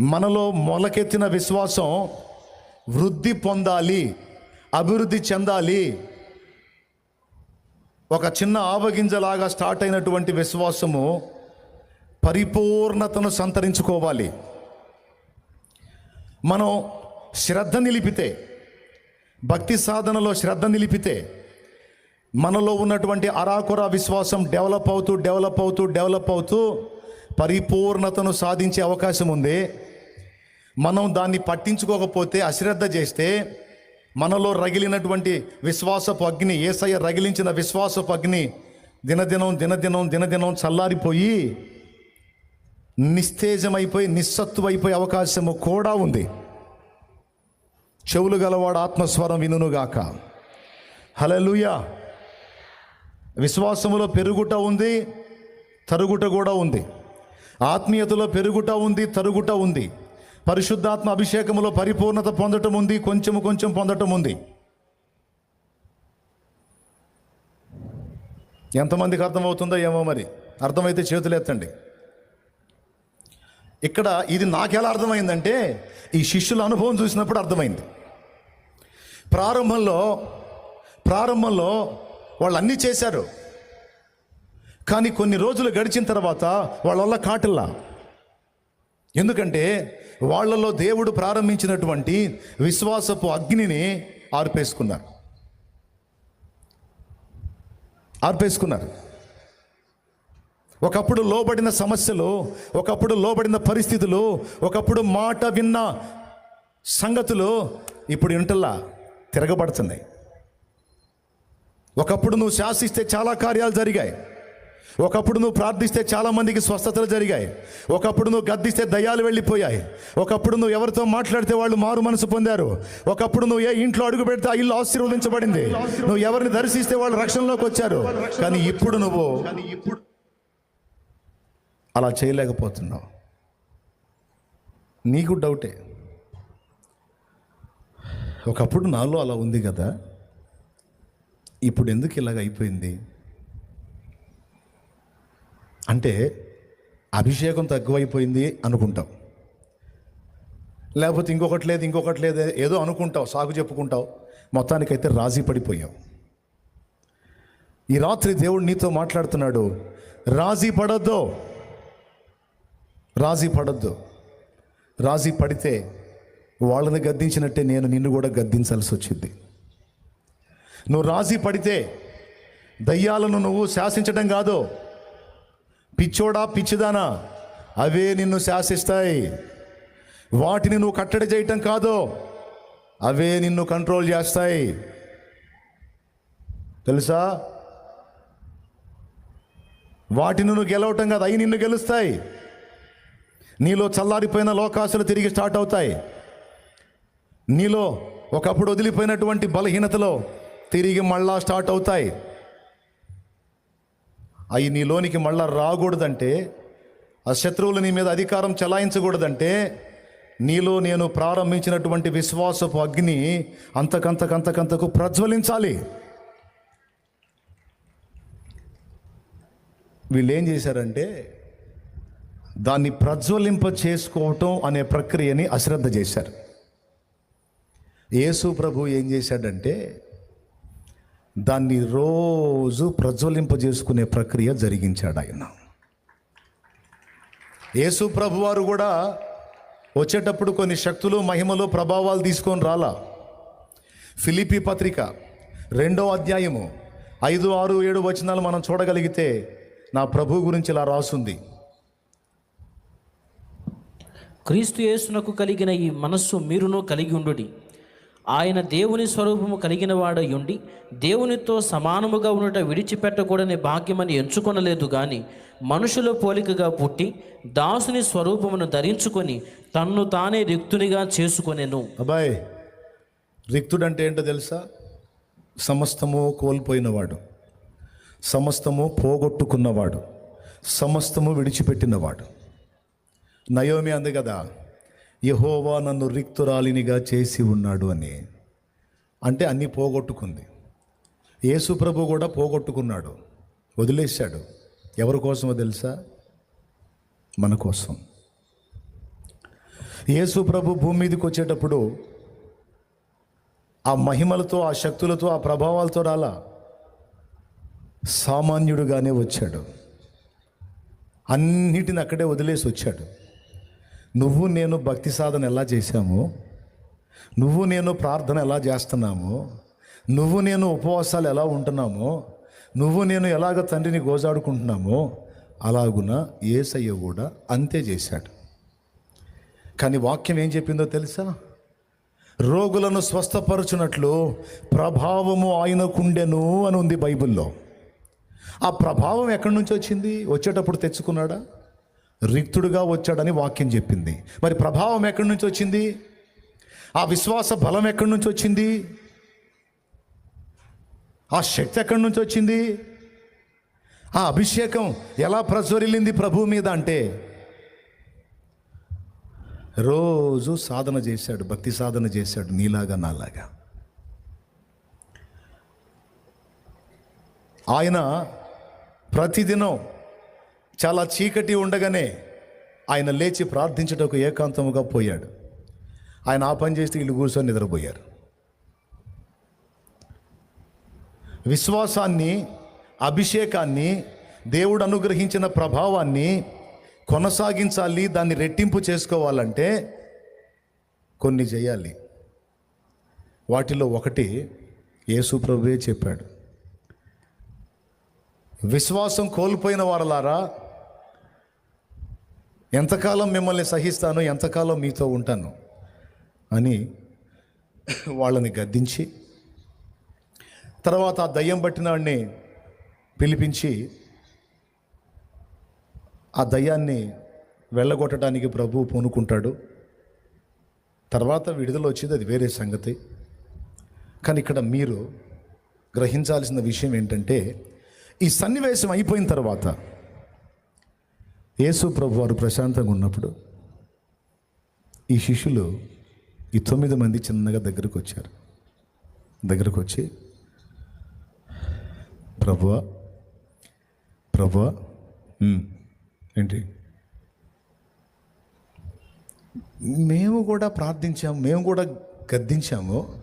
మనలో మొలకెత్తిన విశ్వాసం వృద్ధి పొందాలి అభివృద్ధి చెందాలి. ఒక చిన్న ఆవగింజలాగా స్టార్ట్ అయినటువంటి విశ్వాసము పరిపూర్ణతను సంతరించుకోవాలి. మనం శ్రద్ధ నిలిపితే భక్తి సాధనలో శ్రద్ధ నిలిపితే మనలో ఉన్నటువంటి అరాకొర విశ్వాసం డెవలప్ అవుతూ డెవలప్ అవుతూ డెవలప్ అవుతూ పరిపూర్ణతను సాధించే అవకాశం ఉంది. మనం దాన్ని పట్టించుకోకపోతే అశ్రద్ధ చేస్తే మనలో రగిలినటువంటి విశ్వాసపు అగ్ని ఏసయ్య రగిలించిన విశ్వాసపు అగ్ని దినదినం దినదినం దినదినం చల్లారిపోయి నిస్తేజమైపోయి నిస్సత్తువైపోయే అవకాశము కూడా ఉంది. చెవులు గలవాడు ఆత్మస్వరం వినుగాక హలలుయ విశ్వాసములో పెరుగుట ఉంది తరుగుట కూడా ఉంది. ఆత్మీయతలో పెరుగుట ఉంది తరుగుట ఉంది. పరిశుద్ధాత్మ అభిషేకములో పరిపూర్ణత పొందటం ఉంది కొంచెము కొంచెం పొందటం ఉంది ఎంతమందికి అర్థమవుతుందో ఏమో మరి. అర్థమైతే చేతులు ఎత్తండి ఇక్కడ ఇది నాకెలా అర్థమైందంటే ఈ శిష్యుల అనుభవం చూసినప్పుడు అర్థమైంది. ప్రారంభంలో ప్రారంభంలో వాళ్ళు అన్నీ చేశారు. కానీ కొన్ని రోజులు గడిచిన తర్వాత వాళ్ళ వల్ల కాటిల్లా. ఎందుకంటే వాళ్ళలో దేవుడు ప్రారంభించినటువంటి విశ్వాసపు అగ్నిని ఆర్పేసుకున్నారు. ఆర్పేసుకున్నారు. ఒకప్పుడు లోబడిన సమస్యలు ఒకప్పుడు లోబడిన పరిస్థితులు ఒకప్పుడు మాట విన్న సంగతులు ఇప్పుడు ఇంటల్లా తిరగబడుతున్నాయి. ఒకప్పుడు నువ్వు శాసిస్తే చాలా కార్యాలు జరిగాయి. ఒకప్పుడు నువ్వు ప్రార్థిస్తే చాలా మందికి స్వస్థతలు జరిగాయి. ఒకప్పుడు నువ్వు గద్దిస్తే దయ్యాలు వెళ్ళిపోయాయి. ఒకప్పుడు నువ్వు ఎవరితో మాట్లాడితే వాళ్ళు మారు మనసు పొందారు. ఒకప్పుడు నువ్వు ఏ ఇంట్లో అడుగు పెడితే ఆ ఇల్లు ఆశీర్వదించబడింది. నువ్వు ఎవరిని దర్శిస్తే వాళ్ళు రక్షణలోకి వచ్చారు. కానీ ఇప్పుడు నువ్వు అలా చేయలేకపోతున్నావు. నీకు డౌటే? ఒకప్పుడు నాలో అలా ఉంది కదా. ఇప్పుడు ఎందుకు ఇలాగ అయిపోయింది? అంటే అభిషేకం తక్కువైపోయింది అనుకుంటావు. లేకపోతే ఇంకొకటి లేదు ఇంకొకటి లేదు ఏదో అనుకుంటావు సాగు చెప్పుకుంటావు మొత్తానికైతే రాజీ పడిపోయావు. ఈ రాత్రి దేవుడు నీతో మాట్లాడుతున్నాడు రాజీ పడద్దు రాజీ పడొద్దు రాజీ పడితే వాళ్ళని గద్దించినట్టే నేను నిన్ను కూడా గద్దించాల్సి వచ్చింది. నువ్వు రాజీ పడితే దయ్యాలను నువ్వు శాసించడం కాదు పిచ్చోడా పిచ్చిదానా? అవే నిన్ను శాసిస్తాయి. వాటిని నువ్వు కట్టడి చేయటం కాదు. అవే నిన్ను కంట్రోల్ చేస్తాయి. తెలుసా? వాటిని నువ్వు గెలవటం కాదు అవి నిన్ను గెలుస్తాయి. నీలో చల్లారిపోయిన లోకాసులు తిరిగి స్టార్ట్ అవుతాయి. నీలో ఒకప్పుడు వదిలిపోయినటువంటి బలహీనతలో తిరిగి మళ్ళా స్టార్ట్ అవుతాయి. అవి నీలోనికి మళ్ళా రాకూడదంటే ఆ శత్రువులు నీ మీద అధికారం చెలాయించకూడదంటే నీలో నేను ప్రారంభించినటువంటి విశ్వాసపు అగ్ని అంతకంతకంతకంతకు ప్రజ్వలించాలి. వీళ్ళు ఏం చేశారంటే దాన్ని ప్రజ్వలింప చేసుకోవటం అనే ప్రక్రియని అశ్రద్ధ చేశారు. యేసు ప్రభు ఏం చేశాడంటే దాన్ని రోజు ప్రజ్వలింపజేసుకునే ప్రక్రియ జరిగించాడు ఆయన. యేసు ప్రభు వారు కూడా వచ్చేటప్పుడు కొన్ని శక్తులు మహిమలు ప్రభావాలు తీసుకొని రాలా. ఫిలిపి పత్రిక రెండో అధ్యాయము ఐదు ఆరు ఏడు వచనాలు మనం చూడగలిగితే నా ప్రభు గురించి ఇలా రాసుంది. క్రీస్తు యేసునకు కలిగిన ఈ మనస్సు మీరును కలిగి ఉండుడి. ఆయన దేవుని స్వరూపము కలిగిన వాడై ఉండి దేవునితో సమానముగా ఉండట విడిచిపెట్టకూడని భాగ్యమని ఎంచుకొనలేదు కానీ మనుషుల పోలికగా పుట్టి దాసుని స్వరూపమును ధరించుకొని తన్ను తానే రిక్తునిగా చేసుకొనెను. అబ్బాయ్ రిక్తుడంటే ఏంటో తెలుసా? సమస్తము కోల్పోయినవాడు. సమస్తము పోగొట్టుకున్నవాడు. సమస్తము విడిచిపెట్టినవాడు. నయోమి అంది కదా యహోవా నన్ను రిక్తురాలినిగా చేసి ఉన్నాడు అని. అంటే అన్నీ పోగొట్టుకుంది. యేసు ప్రభు కూడా పోగొట్టుకున్నాడు. వదిలేశాడు. ఎవరి కోసమో తెలుసా? మన కోసం. యేసు ప్రభు భూమి మీదకి వచ్చేటప్పుడు ఆ మహిమలతో ఆ శక్తులతో ఆ ప్రభావాలతో రాలా? సామాన్యుడుగానే వచ్చాడు. అన్నిటిని అక్కడే వదిలేసి వచ్చాడు. నువ్వు నేను భక్తి సాధన ఎలా చేశాము? నువ్వు నేను ప్రార్థన ఎలా చేస్తున్నాము? నువ్వు నేను ఉపవాసాలు ఎలా ఉంటున్నామో? నువ్వు నేను ఎలాగ తండ్రిని గోజాడుకుంటున్నామో? అలాగున ఏసయ్య కూడా అంతే చేశాడు. కానీ వాక్యం ఏం చెప్పిందో తెలుసా? రోగులను స్వస్థపరచునట్లు ప్రభావము ఆయనకుండెను అని ఉంది బైబిల్లో. ఆ ప్రభావం ఎక్కడి నుంచి వచ్చింది? వచ్చేటప్పుడు తెచ్చుకున్నాడా? రిక్తుడుగా వచ్చాడని వాక్యం చెప్పింది. మరి ప్రభావం ఎక్కడి నుంచి వచ్చింది? ఆ విశ్వాస బలం ఎక్కడి నుంచి వచ్చింది? ఆ శక్తి ఎక్కడి నుంచి వచ్చింది? ఆ అభిషేకం ఎలా ప్రజ్వరిల్లింది ప్రభు మీద అంటే రోజు సాధన చేశాడు భక్తి సాధన చేశాడు నీలాగా నాలాగా. ఆయన ప్రతిదినం చాలా చీకటి ఉండగానే ఆయన లేచి ప్రార్థించటకు ఏకాంతముగా పోయాడు. ఆయన ఆ పని చేస్తే వీళ్ళు కూర్చొని నిద్రపోయారు. విశ్వాసాన్ని అభిషేకాన్ని దేవుడు అనుగ్రహించిన ప్రభావాన్ని కొనసాగించాలి దాన్ని రెట్టింపు చేసుకోవాలంటే కొన్ని చేయాలి. వాటిలో ఒకటి యేసు ప్రభువే చెప్పాడు. విశ్వాసం కోల్పోయిన వారలారా ఎంతకాలం మిమ్మల్ని సహిస్తాను ఎంతకాలం మీతో ఉంటాను అని వాళ్ళని గద్దించి తర్వాత ఆ దయ్యం పట్టిన వాడిని పిలిపించి ఆ దయ్యాన్ని వెళ్ళగొట్టడానికి ప్రభు పూనుకుంటాడు. తర్వాత విడుదల వచ్చేది అది వేరే సంగతి. కానీ ఇక్కడ మీరు గ్రహించాల్సిన విషయం ఏంటంటే ఈ సన్నివేశం అయిపోయిన తర్వాత యేసు ప్రభు వారు ప్రశాంతంగా ఉన్నప్పుడు ఈ శిష్యులు ఈ తొమ్మిది మంది చిన్నగా దగ్గరకు వచ్చారు. దగ్గరకు వచ్చి ప్రభు ప్రభు ఏంటి? మేము కూడా ప్రార్థించాము మేము కూడా గద్దించాము.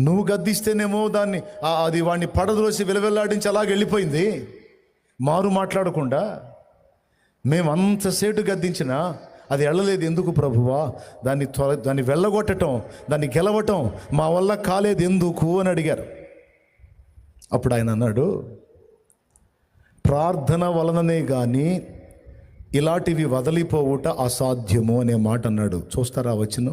నువ్వు గద్దిస్తేనేమో దాన్ని అది వాడిని పడద్రోసి విలవెల్లాడించి అలాగ వెళ్ళిపోయింది మారు మాట్లాడకుండా మేము అంతసేటు గద్దించినా అది వెళ్ళలేదు ఎందుకు ప్రభువా? దాన్ని త్వర దాన్ని వెళ్ళగొట్టడం దాన్ని గెలవటం మా వల్ల కాలేదు ఎందుకు అని అడిగారు. అప్పుడు ఆయన అన్నాడు ప్రార్థన వలననే కానీ ఇలాంటివి వదిలిపోవుట అసాధ్యము అనే మాట అన్నాడు. చూస్తారా వచ్చిన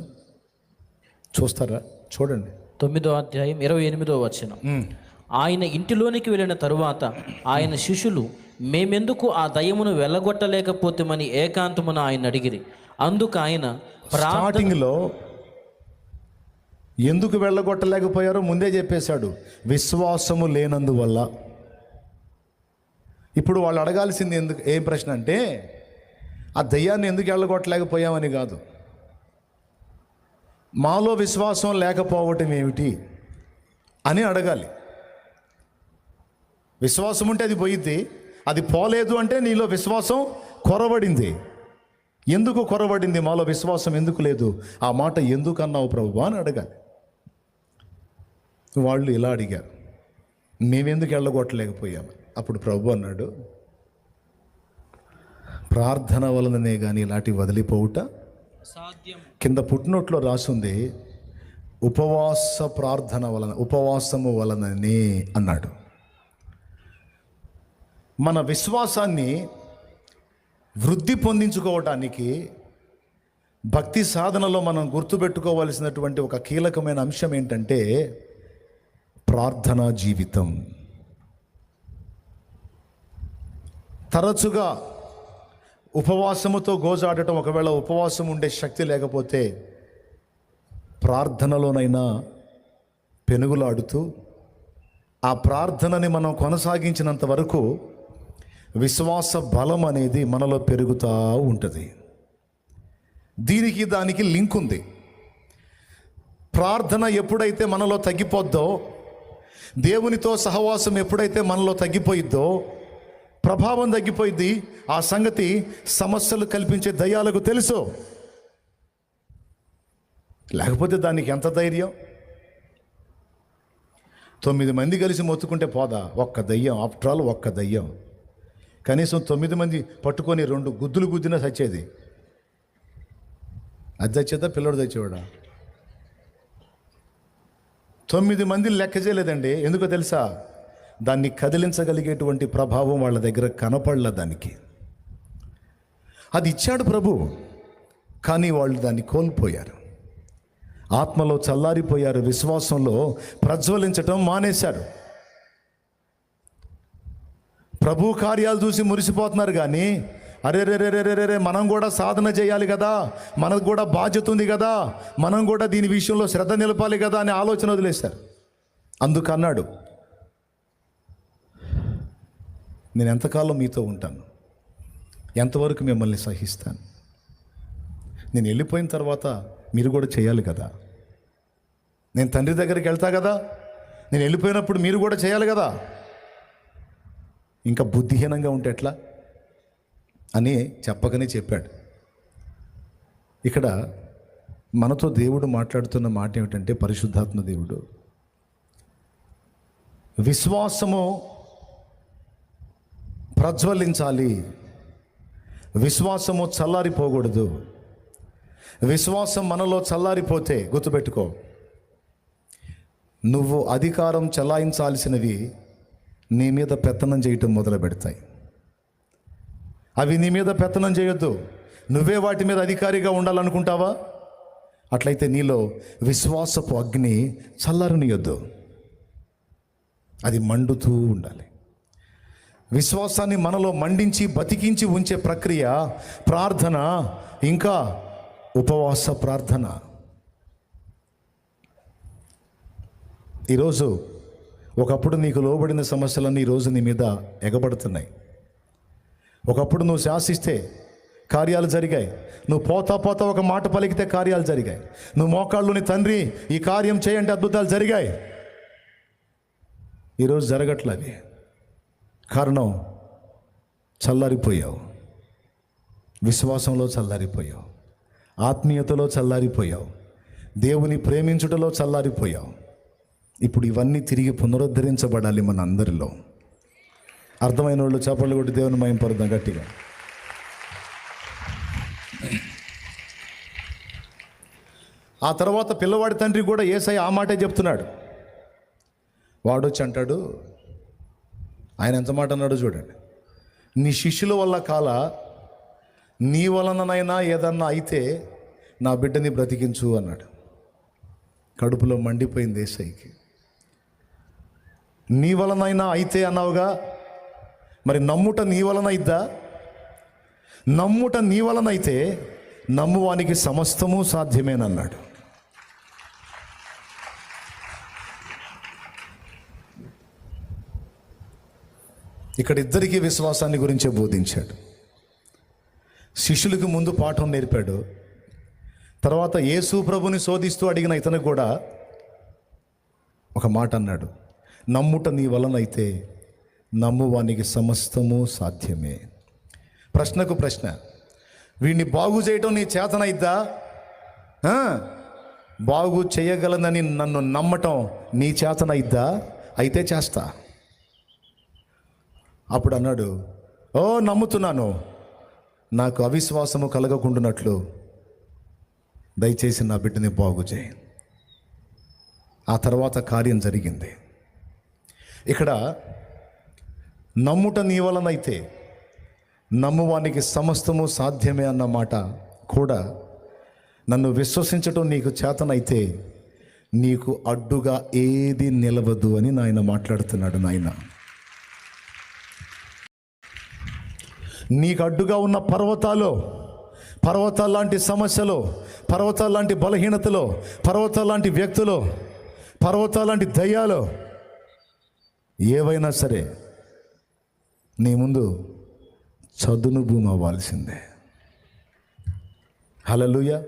చూస్తారా? చూడండి. తొమ్మిదో అధ్యాయం ఇరవై ఎనిమిదో వచనం. ఆయన ఇంటిలోనికి వెళ్ళిన తరువాత ఆయన శిష్యులు మేమెందుకు ఆ దయ్యమును వెళ్ళగొట్టలేకపోతేమని ఏకాంతమున ఆయన అడిగిరి. అందుకు ఆయన స్టార్టింగ్లో ఎందుకు వెళ్ళగొట్టలేకపోయారో ముందే చెప్పేశాడు. విశ్వాసము లేనందువల్ల. ఇప్పుడు వాళ్ళు అడగాల్సింది ఎందుకు ఏం ప్రశ్న అంటే ఆ దయ్యాన్ని ఎందుకు వెళ్ళగొట్టలేకపోయామని కాదు. మాలో విశ్వాసం లేకపోవటం ఏమిటి అని అడగాలి. విశ్వాసం ఉంటే అది పోయిద్ది అది పోలేదు అంటే నీలో విశ్వాసం కొరబడింది ఎందుకు కొరబడింది మాలో విశ్వాసం ఎందుకు లేదు? ఆ మాట ఎందుకు అన్నావు ప్రభు అని అడగాలి. వాళ్ళు ఇలా అడిగారు. మేమెందుకు వెళ్ళగొట్టలేకపోయాము అప్పుడు ప్రభు అన్నాడు ప్రార్థన వలననే కానీ ఇలాంటి వదిలిపోవుట సాధ్యం కింద పుట్టినోట్లో రాసుంది ఉపవాస ప్రార్థన వలన ఉపవాసము వలననే అన్నాడు. మన విశ్వాసాన్ని వృద్ధి పొందించుకోవటానికి భక్తి సాధనలో మనం గుర్తుపెట్టుకోవాల్సినటువంటి ఒక కీలకమైన అంశం ఏంటంటే ప్రార్థనా జీవితం. తరచుగా ఉపవాసముతో గోజాడటం ఒకవేళ ఉపవాసం ఉండే శక్తి లేకపోతే ప్రార్థనలోనైనా పెనుగులాడుతూ ఆ ప్రార్థనని మనం కొనసాగించినంత వరకు విశ్వాస బలం అనేది మనలో పెరుగుతూ ఉంటుంది. దీనికి దానికి లింక్ ఉంది. ప్రార్థన ఎప్పుడైతే మనలో తగ్గిపోద్దో దేవునితో సహవాసం ఎప్పుడైతే మనలో తగ్గిపోయిద్దో ప్రభావం తగ్గిపోయింది ఆ సంగతి సమస్యలు కల్పించే దయ్యాలకు తెలుసు. లేకపోతే దానికి ఎంత ధైర్యం? తొమ్మిది మంది కలిసి మొత్తుకుంటే పోదా? ఒక్క దయ్యం. ఆఫ్టర్ ఆల్ ఒక్క దయ్యం. కనీసం తొమ్మిది మంది పట్టుకొని రెండు గుద్దులు గుద్దినా చచ్చేది. అది తెచ్చేదా పిల్లడు తెచ్చేవాడా తొమ్మిది మంది లెక్క చేయలేదండి. ఎందుకో తెలుసా? దాన్ని కదిలించగలిగేటువంటి ప్రభావం వాళ్ళ దగ్గర కనపడల దానికి. అది ఇచ్చాడు ప్రభు కానీ వాళ్ళు దాన్ని కోల్పోయారు. ఆత్మలో చల్లారిపోయారు విశ్వాసంలో ప్రజ్వలించటం మానేశారు. ప్రభు కార్యాలు చూసి మురిసిపోతున్నారు కానీ అరే రే రే రే రే మనం కూడా సాధన చేయాలి కదా మనకు కూడా బాధ్యత ఉంది కదా మనం కూడా దీని విషయంలో శ్రద్ధ నిలపాలి కదా అనే ఆలోచన వదిలేశారు. అందుకన్నాడు నేను ఎంతకాలం మీతో ఉంటాను? ఎంతవరకు మిమ్మల్ని సహిస్తాను? నేను వెళ్ళిపోయిన తర్వాత మీరు కూడా చేయాలి కదా? నేను తండ్రి దగ్గరికి వెళ్తా కదా? నేను వెళ్ళిపోయినప్పుడు మీరు కూడా చేయాలి కదా? ఇంకా బుద్ధిహీనంగా ఉంటే ఎట్లా? అని చెప్పకనే చెప్పాడు. ఇక్కడ మనతో దేవుడు మాట్లాడుతున్న మాట ఏమిటంటే పరిశుద్ధాత్మ దేవుడు. విశ్వాసము ప్రజ్వలించాలి. విశ్వాసము చల్లారిపోకూడదు. విశ్వాసం మనలో చల్లారిపోతే గుర్తుపెట్టుకో. నువ్వు అధికారం చలాయించాల్సినవి నీ మీద పెత్తనం చేయటం మొదలు పెడతాయి. అవి నీ మీద పెత్తనం చేయొద్దు. నువ్వే వాటి మీద అధికారిగా ఉండాలనుకుంటావా? అట్లయితే నీలో విశ్వాసపు అగ్ని చల్లారనియొద్దు. అది మండుతూ ఉండాలి. విశ్వాసాన్ని మనలో మండించి బతికించి ఉంచే ప్రక్రియ ప్రార్థన ఇంకా ఉపవాస ప్రార్థన. ఈరోజు ఒకప్పుడు నీకు లోబడిన సమస్యలన్నీ ఈరోజు నీ మీద ఎగబడుతున్నాయి. ఒకప్పుడు నువ్వు శాసిస్తే కార్యాలు జరిగాయి. నువ్వు పోతా పోతా ఒక మాట పలికితే కార్యాలు జరిగాయి. నువ్వు మోకాళ్ళుని తండ్రి ఈ కార్యం చేయంటే అద్భుతాలు జరిగాయి. ఈరోజు జరగట్లేదు కారణం చల్లారిపోయావు. విశ్వాసంలో చల్లారిపోయావు. ఆత్మీయతలో చల్లారిపోయావు. దేవుని ప్రేమించుటలో చల్లారిపోయావు. ఇప్పుడు ఇవన్నీ తిరిగి పునరుద్ధరించబడాలి మన అందరిలో అర్థమైన వాళ్ళు చేపలు కొట్టి దేవుని మయం పరుద్దాం గట్టిగా. ఆ తర్వాత పిల్లవాడి తండ్రి కూడా ఏసై ఆ మాటే చెప్తున్నాడు. వాడొచ్చి అంటాడు ఆయన ఎంత మాట అన్నాడు చూడండి. నీ శిష్యుల వల్ల కాల నీ వలననైనా ఏదన్నా అయితే నా బిడ్డని బ్రతికించు అన్నాడు. కడుపులో మండిపోయింది ఏసైకి. నీ వలనైనా అయితే అన్నావుగా? మరి నమ్ముట నీ వలన నమ్ముట నీ వలన అయితే నమ్మువానికి సమస్తము సాధ్యమేనన్నాడు. ఇక్కడ ఇద్దరికీ విశ్వాసాన్ని గురించే బోధించాడు. శిష్యులకు ముందు పాఠం నేర్పాడు. తర్వాత యేసు ప్రభుని శోధిస్తూ అడిగిన ఇతను కూడా ఒక మాట అన్నాడు. నమ్ముట నీ వలనైతే నమ్మువానికి సమస్తము సాధ్యమే. ప్రశ్నకు ప్రశ్న. వీడిని బాగు చేయటం నీ చేతనైద్దా? బాగు చేయగలనని నన్ను నమ్మటం నీ చేతనైద్దా? అయితే చేస్తా. అప్పుడు అన్నాడు ఓ నమ్ముతున్నాను. నాకు అవిశ్వాసము కలగకుండానట్లు దయచేసి నా బిడ్డని బాగు చేయి. ఆ తర్వాత కార్యం జరిగింది. ఇక్కడ నమ్ముట నీ వలనైతే నమ్మువానికి సమస్తము సాధ్యమే అన్న మాట కూడా నన్ను విశ్వసించటం నీకు చేతనైతే నీకు అడ్డుగా ఏది నిలవదు అని నాయన మాట్లాడుతున్నాడు నాయన. నీకు అడ్డుగా ఉన్న పర్వతాలు పర్వతాల లాంటి సమస్యలు పర్వతాల లాంటి బలహీనతలు పర్వతాల లాంటి వ్యక్తులు పర్వతాల లాంటి దయ్యాలు ఏవైనా సరే నీ ముందు చదును భూమి అవ్వాల్సిందే. హలలుయా